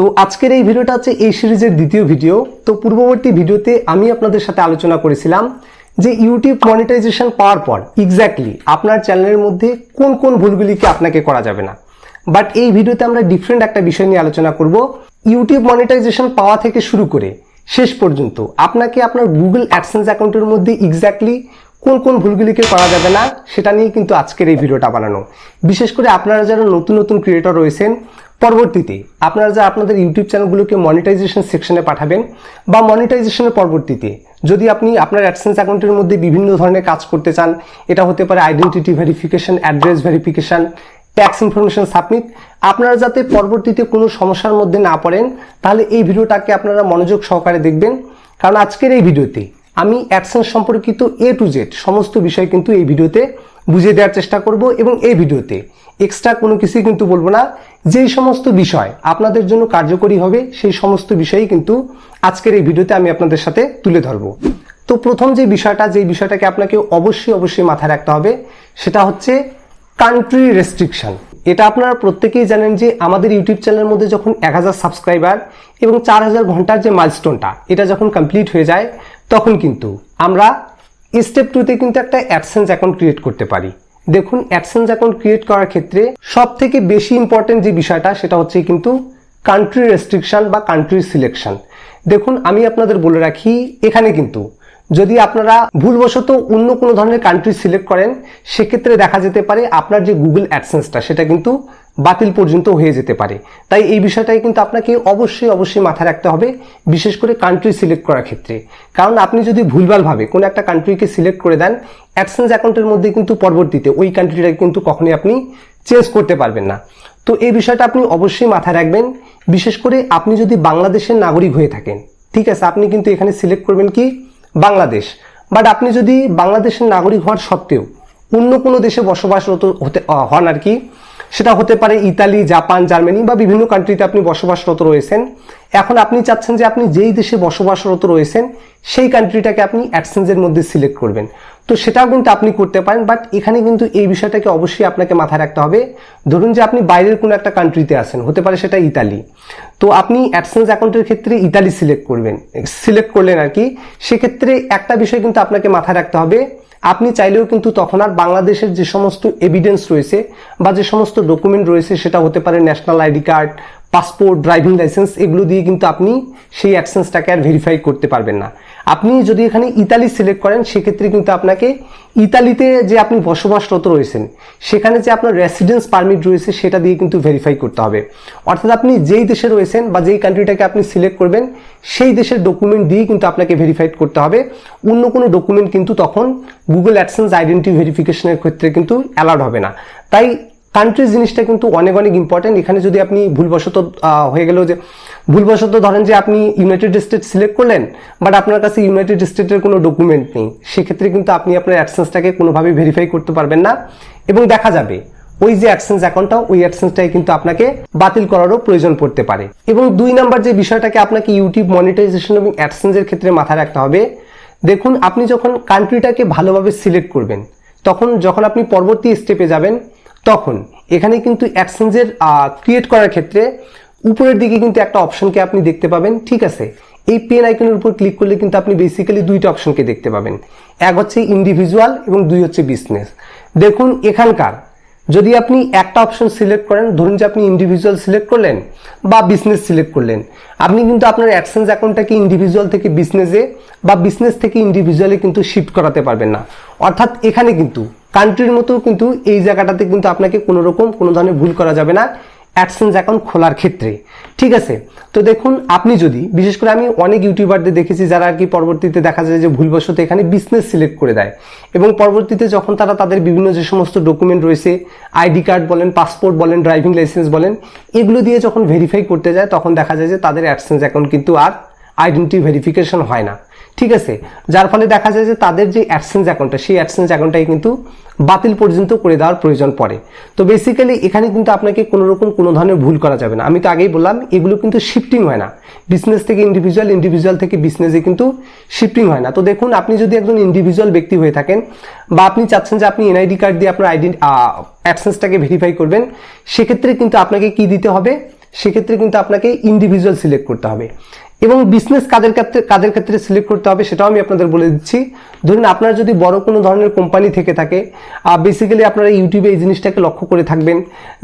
তো আজকের এই ভিডিওটা হচ্ছে এই সিরিজের দ্বিতীয় ভিডিও। তো পূর্ববর্তী ভিডিওতে আমি আপনাদের সাথে আলোচনা করেছিলাম যে ইউটিউব মনিটাইজেশন পাওয়ার পর এক্স্যাক্টলি আপনার চ্যানেলের মধ্যে কোন কোন ভুলগুলিকে আপনাকে করা যাবে না। বাট এই ভিডিওতে আমরা ডিফারেন্ট একটা বিষয় নিয়ে আলোচনা করব। ইউটিউব মনিটাইজেশন পাওয়া থেকে শুরু করে শেষ পর্যন্ত আপনাকে আপনার গুগল অ্যাডসেন্স অ্যাকাউন্টের মধ্যে এক্স্যাক্টলি কোন কোন ভুলগুলিকে করা যাবে না, সেটা নিয়ে কিন্তু আজকের এই ভিডিওটা বানানো। বিশেষ করে আপনারা যারা নতুন নতুন ক্রিয়েটর রয়েছেন পরবর্তীতে আপনারা যা আপনাদের ইউটিউব চ্যানেলগুলোকে মনিটাইজেশন সেকশনে পাঠাবেন বা মনিটাইজেশনের পরবর্তীতে যদি আপনি আপনার অ্যাডসেন্স অ্যাকাউন্টের মধ্যে বিভিন্ন ধরনের কাজ করতে চান, এটা হতে পারে identity verification address verification tax information submit আপনারা যাতে পরবর্তীতে কোনো সমস্যার মধ্যে না পড়েন, তাহলে এই ভিডিওটাকে আপনারা মনোযোগ সহকারে দেখবেন। কারণ আজকের এই ভিডিওতে আমি অ্যাডসেন্স সম্পর্কিত এ টু জেড সমস্ত বিষয় কিন্তু এই ভিডিওতে বুঝিয়ে দেওয়ার চেষ্টা করব এবং এই ভিডিওতে এক্সট্রা কোনো কিছুই কিন্তু বলব না। যেই সমস্ত বিষয় আপনাদের জন্য কার্যকরী হবে, সেই সমস্ত বিষয়ই কিন্তু আজকের এই ভিডিওতে আমি আপনাদের সাথে তুলে ধরবো। তো প্রথম যে বিষয়টা যে বিষয়টাকে আপনাকে অবশ্যই অবশ্যই মাথায় রাখতে হবে, সেটা হচ্ছে কান্ট্রি রেস্ট্রিকশন এটা আপনারা প্রত্যেকেই জানেন যে আমাদের ইউটিউব চ্যানেলের মধ্যে যখন এক হাজার সাবস্ক্রাইবার এবং চার হাজার ঘণ্টার যে মাইলস্টোনটা এটা যখন কমপ্লিট হয়ে যায়, তখন কিন্তু আমরা স্টেপ টুতে কিন্তু একটা অ্যাডসেন্স অ্যাকাউন্ট ক্রিয়েট করতে পারি। দেখুন অ্যাডসেন্স অ্যাকাউন্ট ক্রিয়েট করার ক্ষেত্রে সব থেকে বেশি ইম্পর্টেন্ট যে বিষয়টা, সেটা হচ্ছে কিন্তু কান্ট্রি রেস্ট্রিকশন বা কান্ট্রি সিলেকশন দেখুন, আমি আপনাদের বলে রাখি, এখানে কিন্তু যদি আপনারা ভুলবশত অন্য কোনো ধরনের কান্ট্রি সিলেক্ট করেন, সেক্ষেত্রে দেখা যেতে পারে আপনার যে গুগল অ্যাডসেন্সটা সেটা কিন্তু বাতিল পর্যন্ত হয়ে যেতে পারে। তাই এই বিষয়টাই কিন্তু আপনাকে অবশ্যই অবশ্যই মাথায় রাখতে হবে, বিশেষ করে কান্ট্রি সিলেক্ট করার ক্ষেত্রে। কারণ আপনি যদি ভুলভালভাবে কোনো একটা কান্ট্রিকে সিলেক্ট করে দেন অ্যাডসেন্স অ্যাকাউন্টের মধ্যে কিন্তু পরবর্তীতে ওই কান্ট্রিটাকে কিন্তু কখনোই আপনি চেঞ্জ করতে পারবেন না। তো এই বিষয়টা আপনি অবশ্যই মাথায় রাখবেন, বিশেষ করে আপনি যদি বাংলাদেশের নাগরিক হয়ে থাকেন, ঠিক আছে, আপনি কিন্তু এখানে সিলেক্ট করবেন কি? বাংলাদেশ। বাট আপনি যদি বাংলাদেশের নাগরিক হওয়ার সত্ত্বেও অন্য কোনো দেশে বসবাসরত হতে হন আর কি সেটা হতে পারে ইতালি, জাপান, জার্মানি বা বিভিন্ন কান্ট্রিতে আপনি বসবাসরত রয়েছেন। এখন আপনি চাচ্ছেন যে আপনি যেই দেশে বসবাসরত রয়েছেন, সেই কান্ট্রিটাকে আপনি অ্যাডসেন্সের মধ্যে সিলেক্ট করবেন। তো সেটাও কিন্তু আপনি করতে পারেন বাট এখানে কিন্তু এই বিষয়টাকে অবশ্যই আপনাকে মাথায় রাখতে হবে। ধরুন যে আপনি বাইরের কোনো একটা কান্ট্রিতে আছেন, হতে পারে সেটা ইতালি। তো আপনি অ্যাডসেন্স অ্যাকাউন্টের ক্ষেত্রে ইতালি সিলেক্ট করবেন। সিলেক্ট করলেন আর কি, সেক্ষেত্রে একটা বিষয় কিন্তু আপনাকে মাথায় রাখতে হবে আপনি চাইলেও কিন্তু তখন আর বাংলাদেশের যে সমস্ত এভিডেন্স রয়েছে বা যে সমস্ত ডকুমেন্ট রয়েছে, সেটা হতে পারে national ID card passport driving licence এগুলো দিয়ে কিন্তু আপনি সেই অ্যাডসেন্সটাকে আর ভেরিফাই করতে পারবেন না। আপনি যদি এখানে ইতালি সিলেক্ট করেন, সেক্ষেত্রে কিন্তু আপনাকে ইতালিতে যে আপনি বসবাসরত রয়েছেন, সেখানে যে আপনার রেসিডেন্স পারমিট রয়েছে, সেটা দিয়ে কিন্তু ভেরিফাই করতে হবে। অর্থাৎ আপনি যেই দেশে রয়েছেন বা যেই কান্ট্রিটাকে আপনি সিলেক্ট করবেন, সেই দেশের ডকুমেন্ট দিয়ে কিন্তু আপনাকে ভেরিফাইড করতে হবে। অন্য কোনো ডকুমেন্ট কিন্তু তখন গুগল অ্যাডসেন্স আইডেন্টি ভেরিফিকেশনের ক্ষেত্রে কিন্তু অ্যালাউড হবে না। তাই কান্ট্রি জিনিসটা কিন্তু অনেক অনেক ইম্পর্টেন্ট এখানে যদি আপনি ভুলবশত হয়ে গেল যে ভুলবশত ধরেন যে আপনি ইউনাইটেড স্টেট সিলেক্ট করলেন বাট আপনার কাছে ইউনাইটেড স্টেটের কোনো ডকুমেন্ট নেই, সেক্ষেত্রে কিন্তু আপনি আপনার অ্যাডসেন্সটাকে কোনোভাবেই ভেরিফাই করতে পারবেন না। এবং দেখা যাবে, ওই যে অ্যাডসেন্স অ্যাকাউন্টটা ওই অ্যাডসেন্সটাই কিন্তু আপনাকে বাতিল করারও প্রয়োজন পড়তে পারে। এবং দুই নাম্বার যে বিষয়টাকে আপনাকে ইউটিউব মনিটাইজেশন এবং অ্যাডসেন্সের ক্ষেত্রে মাথায় রাখতে হবে, দেখুন, আপনি যখন কান্ট্রিটাকে ভালোভাবে সিলেক্ট করবেন, তখন যখন আপনি পরবর্তী স্টেপে যাবেন, তখন এখানে কিন্তু অ্যাডসেন্সের ক্রিয়েট করার ক্ষেত্রে উপরের দিকে কিন্তু একটা অপশনকে আপনি দেখতে পাবেন, ঠিক আছে? এই পেন আইকনের উপর ক্লিক করলে কিন্তু আপনি বেসিক্যালি দুইটা অপশনকে দেখতে পাবেন। এক হচ্ছে ইন্ডিভিজুয়াল এবং দুই হচ্ছে বিজনেস দেখুন, এখানকার যদি আপনি একটা অপশন সিলেক্ট করেন, ধরুন যে আপনি ইন্ডিভিজুয়াল সিলেক্ট করলেন বা বিজনেস সিলেক্ট করলেন। আপনি কিন্তু আপনার অ্যাডসেন্স অ্যাকাউন্টটাকে ইন্ডিভিজুয়াল থেকে বিজনেসে বা বিজনেস থেকে ইন্ডিভিজুয়ালে কিন্তু শিফট করাতে পারবেন না। অর্থাৎ এখানে কিন্তু কান্ট্রির মতো কিন্তু এই জায়গাটাতে কিন্তু আপনাকে কোনো রকম কোনো ধরনের ভুল করা যাবে না। অ্যাডসেন্স অ্যাকাউন্ট খোলার ক্ষেত্রে। ঠিক আছে? তো দেখুন, আপনি যদি, বিশেষ করে আমি অনেক ইউটিউবারদের দেখেছি যারা আর কি পরবর্তীতে দেখা যায় যে ভুলবশত এখানে বিজনেস সিলেক্ট করে দেয়। এবং পরবর্তীতে যখন তারা তাদের বিভিন্ন যে সমস্ত ডকুমেন্ট রয়েছে আইডি কার্ড বলেন পাসপোর্ট বলেন ড্রাইভিং লাইসেন্স বলেন, এগুলো দিয়ে যখন ভেরিফাই করতে যায়, তখন দেখা যায় যে তাদের অ্যাডসেন্স অ্যাকাউন্ট কিন্তু আর আইডেন্টি ভেরিফিকেশন হয় না। ঠিক আছে? যার ফলে দেখা যায় যে তাদের যে অ্যাডসেন্স অ্যাকাউন্টটা সেই অ্যাডসেন্স অ্যাকাউন্টটাই কিন্তু বাতিল পর্যন্ত করে দেওয়ার প্রয়োজন পড়ে। তো বেসিক্যালি এখানে কিন্তু আপনাকে কোনো রকম কোনো ধরনের ভুল করা যাবে না। আমি তো আগেই বললাম, এগুলো কিন্তু শিফটিং হয় না। বিজনেস থেকে ইন্ডিভিজুয়াল ইন্ডিভিজুয়াল থেকে বিজনেসে কিন্তু শিফটিং হয় না। তো দেখুন, আপনি যদি একজন ইন্ডিভিজুয়াল ব্যক্তি হয়ে থাকেন বা আপনি চাচ্ছেন যে আপনি এনআইডি কার্ড দিয়ে আপনার আইডেন্টি অ্যাডসেন্সটাকে ভেরিফাই করবেন, সেক্ষেত্রে কিন্তু আপনাকে কি দিতে হবে? সেক্ষেত্রে কিন্তু আপনাকে ইন্ডিভিজুয়াল সিলেক্ট করতে হবে। এবং বিজনেস কাদের ক্ষেত্রে কাদের ক্ষেত্রে সিলেক্ট করতে হবে সেটাও আমি আপনাদের বলে দিচ্ছি। ধরুন আপনার যদি বড় কোনো ধরনের কোম্পানি থেকে থাকে বেসিক্যালি আপনারা ইউটিউবে এই জিনিসটাকে লক্ষ্য করে থাকবেন।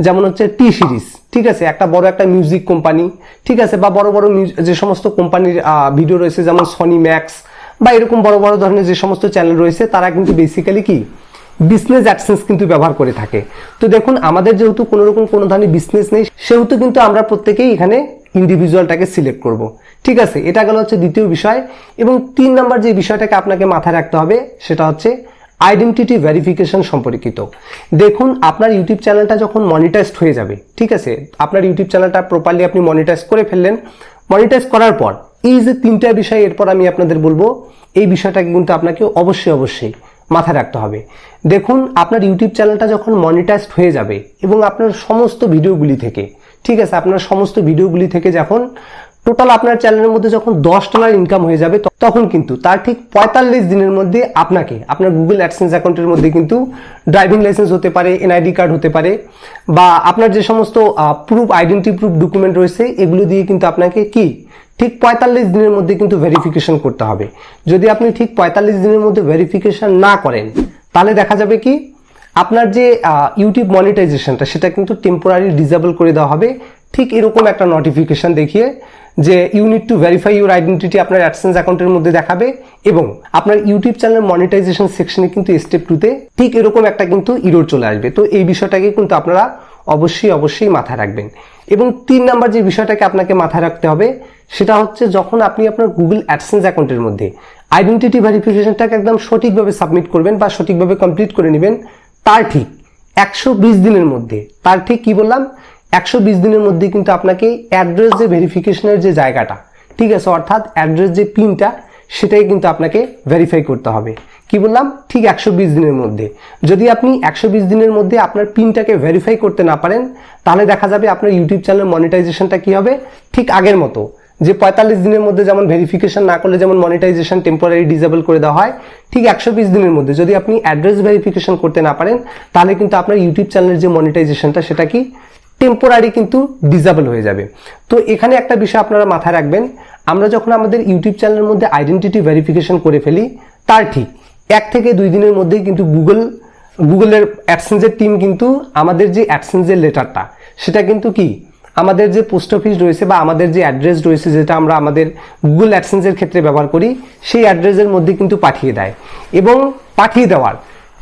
যেমন হচ্ছে টি সিরিজ ঠিক আছে? একটা বড় একটা মিউজিক কোম্পানি ঠিক আছে? বা বড় বড় যে সমস্ত কোম্পানির ভিডিও রয়েছে, যেমন সনি ম্যাক্স বা এরকম বড় বড় ধরনের যে সমস্ত চ্যানেল রয়েছে, তারা কিন্তু বেসিক্যালি কি? বিজনেস অ্যাডসেন্স কিন্তু ব্যবহার করে থাকে। তো দেখুন, আমাদের যেহেতু কোনো রকম কোনো ধরনের বিজনেস নেই, সেহেতু কিন্তু আমরা প্রত্যেকেই এখানে ইন্ডিভিজুয়ালটাকে সিলেক্ট করব। ঠিক আছে, এটা গেল হচ্ছে দ্বিতীয় বিষয় এবং তিন নাম্বার যে বিষয়টাকে আপনাকে মাথায় রাখতে হবে সেটা হচ্ছে আইডেন্টিটি ভেরিফিকেশন সম্পর্কিত। দেখুন, আপনার ইউটিউব চ্যানেলটা যখন মনিটাইজড হয়ে যাবে, ঠিক আছে, আপনার ইউটিউব চ্যানেলটা প্রপারলি আপনি মনিটাইজ করে ফেললেন মনিটাইজ করার পর, এই যে তিনটা বিষয়, এরপর আমি আপনাদের বলব, এই বিষয়টাকে কিন্তু আপনাকে অবশ্যই অবশ্যই মাথায় রাখতে হবে। দেখুন, আপনার ইউটিউব চ্যানেলটা যখন মনিটাইজড হয়ে যাবে এবং আপনার সমস্ত ভিডিওগুলি থেকে, ঠিক আছে, আপনার সমস্ত ভিডিওগুলি থেকে যখন টোটাল আপনার চ্যানেলের মধ্যে যখন দশ ডলার ইনকাম হয়ে যাবে তখন কিন্তু তার ঠিক পঁয়তাল্লিশ দিনের মধ্যে আপনাকে, আপনার গুগল অ্যাডসেন্স অ্যাকাউন্টের মধ্যে কিন্তু ড্রাইভিং লাইসেন্স হতে পারে এনআইডি কার্ড হতে পারে, বা আপনার যে সমস্ত প্রুফ আইডেন্টি প্রুফ ডকুমেন্ট রয়েছে, এগুলো দিয়ে কিন্তু আপনাকে কি? ঠিক পঁয়তাল্লিশ দিনের মধ্যে কিন্তু ভেরিফিকেশন করতে হবে। যদি আপনি ঠিক পঁয়তাল্লিশ দিনের মধ্যে ভেরিফিকেশন না করেন, তাহলে দেখা যাবে কি? আপনার যে ইউটিউব মনিটাইজেশনটা সেটা কিন্তু টেম্পোরারি ডিসেবল করে দেওয়া হবে। ঠিক এরকম একটা নোটিফিকেশন দেখিয়ে যে you need to verify your identity আপনার অ্যাডসেন্স অ্যাকাউন্টের মধ্যে দেখাবে এবং আপনার ইউটিউব চ্যানেল মনিটাইজেশন সেকশনে কিন্তু স্টেপ টুতে ঠিক এরকম একটা কিন্তু ইরোর চলে আসবে। তো এই বিষয়টাকে কিন্তু আপনারা অবশ্যই অবশ্যই মাথায় রাখবেন। এবং তিন নাম্বার যে বিষয়টাকে আপনাকে মাথায় রাখতে হবে, সেটা হচ্ছে যখন আপনি আপনার গুগল অ্যাডসেন্স অ্যাকাউন্টের মধ্যে আইডেন্টিটি ভেরিফিকেশনটাকে একদম সঠিকভাবে সাবমিট করবেন বা সঠিকভাবে কমপ্লিট করে নেবেন, তার ঠিক একশো বিশ দিনের মধ্যে, তার ঠিক কি বললাম? একশো বিশ দিনের মধ্যে কিন্তু আপনাকে অ্যাড্রেস যে ভেরিফিকেশনের যে জায়গাটা, ঠিক আছে, অর্থাৎ অ্যাড্রেস যে পিনটা সেটাই কিন্তু আপনাকে ভেরিফাই করতে হবে। কি বললাম? ঠিক একশো বিশ দিনের মধ্যে। যদি আপনি একশো বিশ দিনের মধ্যে আপনার পিনটাকে ভেরিফাই করতে না পারেন, তাহলে দেখা যাবে আপনার ইউটিউব চ্যানেল মনিটাইজেশনটা কি হবে? ঠিক আগের মতো। যে পঁয়তাল্লিশ দিনের মধ্যে যেমন ভেরিফিকেশন না করলে যেমন মনিটাইজেশন টেম্পোরারি ডিসেবল করে দেওয়া হয়, ঠিক একশো বিশ দিনের মধ্যে যদি আপনি অ্যাড্রেস ভেরিফিকেশন করতে না পারেন, তাহলে কিন্তু আপনার ইউটিউব চ্যানেলের যে মনিটাইজেশনটা সেটা কি? টেম্পোরারি কিন্তু ডিসেবল হয়ে যাবে। তো এখানে একটা বিষয় আপনারা মাথায় রাখবেন, আমরা যখন আমাদের ইউটিউব চ্যানেলের মধ্যে আইডেন্টিটি ভেরিফিকেশন করে ফেলি, তার ঠিক এক থেকে দুই দিনের মধ্যেই কিন্তু গুগল গুগলের অ্যাডসেন্সের টিম কিন্তু আমাদের যে অ্যাডসেন্সের লেটারটা সেটা কিন্তু কি? আমাদের যে পোস্ট অফিস রয়েছে বা আমাদের যে অ্যাড্রেস রয়েছে যেটা আমরা আমাদের গুগল অ্যাডসেন্সের ক্ষেত্রে ব্যবহার করি, সেই অ্যাড্রেসের মধ্যে কিন্তু পাঠিয়ে দেয়। এবং পাঠিয়ে দেওয়ার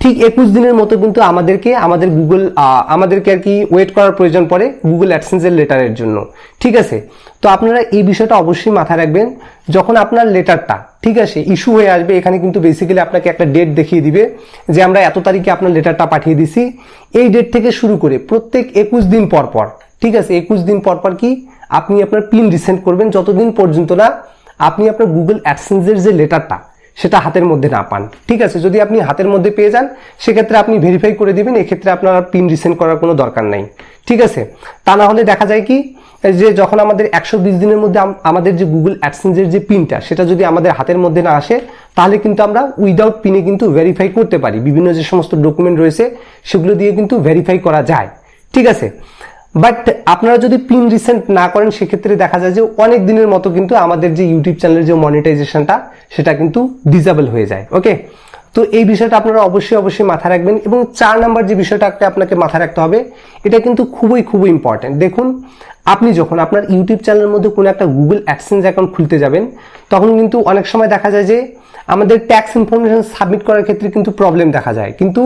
ঠিক একুশ দিনের মতো কিন্তু আমাদেরকে, আমাদের গুগল আমাদেরকে আর কি ওয়েট করার প্রয়োজন পড়ে গুগল অ্যাডসেন্সের লেটারের জন্য। ঠিক আছে? তো আপনারা এই বিষয়টা অবশ্যই মাথায় রাখবেন। যখন আপনার লেটারটা ঠিক আছে ইস্যু হয়ে আসবে, এখানে কিন্তু বেসিক্যালি আপনাকে একটা ডেট দেখিয়ে দিবে যে আমরা এত তারিখে আপনার লেটারটা পাঠিয়ে দিছি। এই ডেট থেকে শুরু করে প্রত্যেক একুশ দিন পর পর, ঠিক আছে, একুশ দিন পর পর কি আপনি আপনার পিন রিসেন্ট করবেন। যতদিন পর্যন্ত না আপনি আপনার গুগল অ্যাডসেন্সের যে লেটারটা সেটা হাতের মধ্যে না পান। ঠিক আছে, যদি আপনি হাতের মধ্যে পেয়ে যান, সেক্ষেত্রে আপনি ভেরিফাই করে দিবেন, এক্ষেত্রে আপনার পিন রিসেন্ট করার কোনো দরকার নাই। ঠিক আছে? তা না হলে দেখা যায় কি যে যখন আমাদের একশো বিশ দিনের মধ্যে আমাদের যে গুগল অ্যাডসেন্সের যে পিনটা সেটা যদি আমাদের হাতের মধ্যে না আসে, তাহলে কিন্তু আমরা উইদাউট পিনে কিন্তু ভেরিফাই করতে পারি। বিভিন্ন যে সমস্ত ডকুমেন্ট রয়েছে, সেগুলো দিয়ে কিন্তু ভেরিফাই করা যায়। ঠিক আছে? বাট আপনারা যদি পিন রিসেন্ট না করেন, সেক্ষেত্রে দেখা যায় যে অনেক দিনের মতো কিন্তু আমাদের যে ইউটিউব চ্যানেলের যে মনিটাইজেশনটা সেটা কিন্তু ডিজেবল হয়ে যায়। ওকে তো এই বিষয়টা আপনারা অবশ্যই অবশ্যই মাথায় রাখবেন এবং চার নাম্বার যে বিষয়টাকে আপনাকে মাথায় রাখতে হবে, এটা কিন্তু খুবই খুবই ইম্পর্টেন্ট দেখুন, আপনি যখন আপনার ইউটিউব চ্যানেলের মধ্যে কোনো একটা গুগল অ্যাডসেন্স অ্যাকাউন্ট খুলতে যাবেন, তখন কিন্তু অনেক সময় দেখা যায় যে আমাদের ট্যাক্স ইনফরমেশন সাবমিট করার ক্ষেত্রে কিন্তু প্রবলেম দেখা যায়। কিন্তু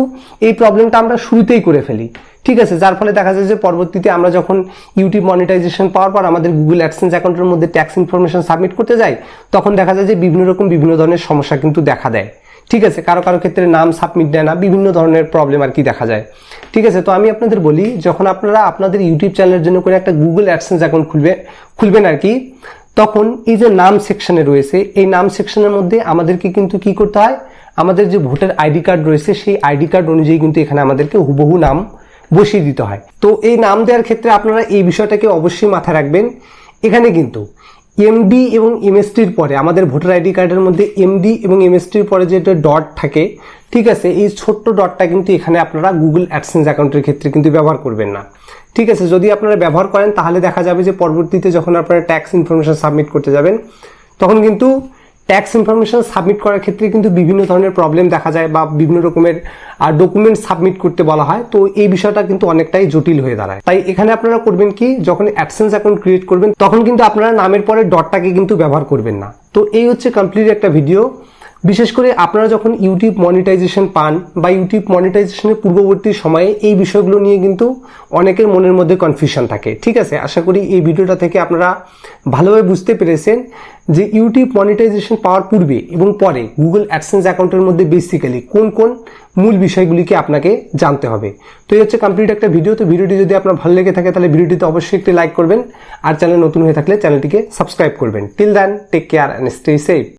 এই প্রবলেমটা আমরা শুরুতেই করে ফেলি। ঠিক আছে, যার ফলে দেখা যায় যে পরবর্তীতে আমরা যখন ইউটিউব মনিটাইজেশন পাওয়ার পর আমাদের গুগল অ্যাডসেন্স অ্যাকাউন্টের মধ্যে ট্যাক্স ইনফরমেশন সাবমিট করতে যাই, তখন দেখা যায় যে বিভিন্ন রকম বিভিন্ন ধরনের সমস্যা কিন্তু দেখা দেয়। ঠিক আছে, কারও কারও ক্ষেত্রে নাম সাবমিট দেয় না, বিভিন্ন ধরনের প্রবলেম আর কি দেখা যায়। ঠিক আছে, তো আমি আপনাদের বলি, যখন আপনারা আপনাদের ইউটিউব চ্যানেলের জন্য করে একটা গুগল অ্যাডসেন্স অ্যাকাউন্ট খুলবে, খুলবেন আর কি, তখন এই যে নাম সেকশনে রয়েছে, এই নাম সেকশনের মধ্যে আমাদেরকে কিন্তু কি করতে হয়, আমাদের যে ভোটার আইডি কার্ড রয়েছে, সেই আইডি কার্ড অনুযায়ী কিন্তু এখানে আমাদেরকে হুবহু নাম বসিয়ে দিতে হয়। তো এই নাম দেওয়ার ক্ষেত্রে আপনারা এই বিষয়টাকে অবশ্যই মাথায় রাখবেন। এখানে কিন্তু এমডি এবং এমএসটির পরে, আমাদের ভোটার আইডি কার্ডের মধ্যে এমডি এবং এমএসটির পরে যেটা ডট থাকে, ঠিক আছে, এই ছোট্ট ডটটা কিন্তু এখানে আপনারা গুগল অ্যাডসেন্স অ্যাকাউন্টের ক্ষেত্রে কিন্তু ব্যবহার করবেন না। ঠিক আছে, যদি আপনারা ব্যবহার করেন, তাহলে দেখা যাবে যে পরবর্তীতে যখন আপনারা ট্যাক্স ইনফরমেশন সাবমিট করতে যাবেন, তখন কিন্তু ট্যাক্স ইনফরমেশন সাবমিট করার ক্ষেত্রে কিন্তু বিভিন্ন ধরনের প্রবলেম দেখা যায় বা বিভিন্ন রকমের আর ডকুমেন্ট সাবমিট করতে বলা হয়। তো এই বিষয়টা কিন্তু অনেকটাই জটিল হয়ে দাঁড়ায়। তাই এখানে আপনারা করবেন কি, যখন অ্যাডসেন্স অ্যাকাউন্ট ক্রিয়েট করবেন, তখন কিন্তু আপনারা নামের পরে ডটটাকে কিন্তু ব্যবহার করবেন না। তো এই হচ্ছে কমপ্লিট একটা ভিডিও বিশেষ করে আপনারা যখন ইউটিউব মনিটাইজেশন পান বা ইউটিউব মনিটাইজেশনের পূর্ববর্তী সময়ে এই বিষয়গুলো নিয়ে কিন্তু অনেকের মনের মধ্যে কনফিউশন থাকে। ঠিক আছে? আশা করি এই ভিডিওটা থেকে আপনারা ভালোভাবে বুঝতে পেরেছেন যে ইউটিউব মনিটাইজেশন পাওয়ার পূর্বে এবং পরে গুগল অ্যাডসেন্স অ্যাকাউন্টের মধ্যে বেসিক্যালি কোন কোন মূল বিষয়গুলিকে আপনাকে জানতে হবে। তো এই হচ্ছে কমপ্লিট একটা ভিডিও তো ভিডিওটি যদি আপনার ভালো লেগে থাকে তাহলে ভিডিওটিতে অবশ্যই একটি লাইক করবেন। আর চ্যানেল নতুন হয়ে থাকলে চ্যানেলটিকে সাবস্ক্রাইব করবেন। Till then take care and stay safe